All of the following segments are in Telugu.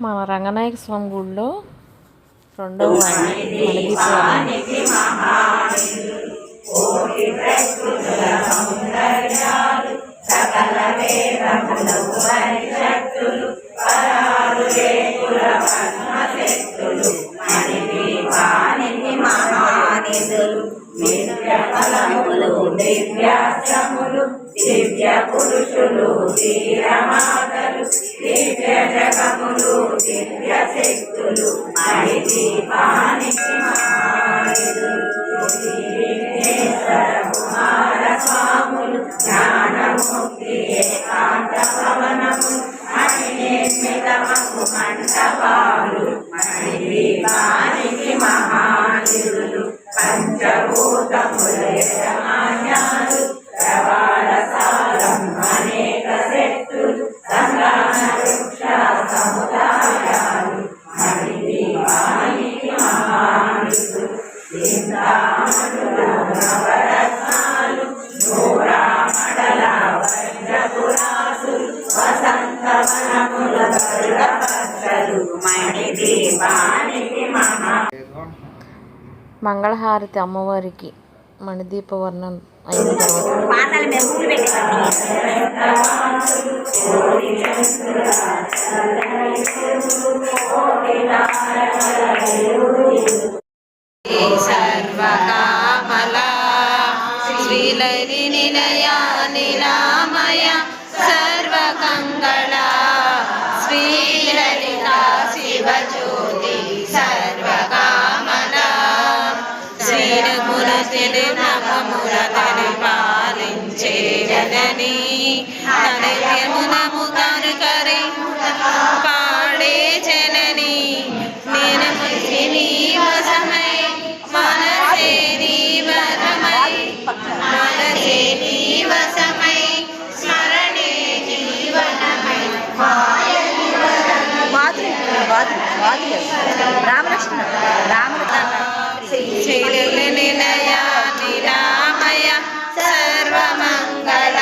మన రంగనాయక స్వామి గుడిలో రెండవ దివ్య పురుషులు దివ్య అనేక శక్తులు సంగాన వృక్ష సముదాయాలు మంగళహారతి అమ్మవారికి మణిదీప వర్ణం అయిన తర్వాత పాదాల మీద పూలు పెట్టేటప్పుడు సర్వకామలా శ్రీలరి నిలయ నిరామయ సర్వకంగళా శ్రీలలిత శివజ్యోతి సర్వకామలా వాదులు వాదులు. రామలక్ష్మణ రామలక్ష్మణ సర్వమంగళ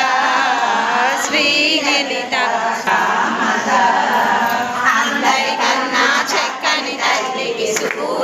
తల్లికి సుకూరు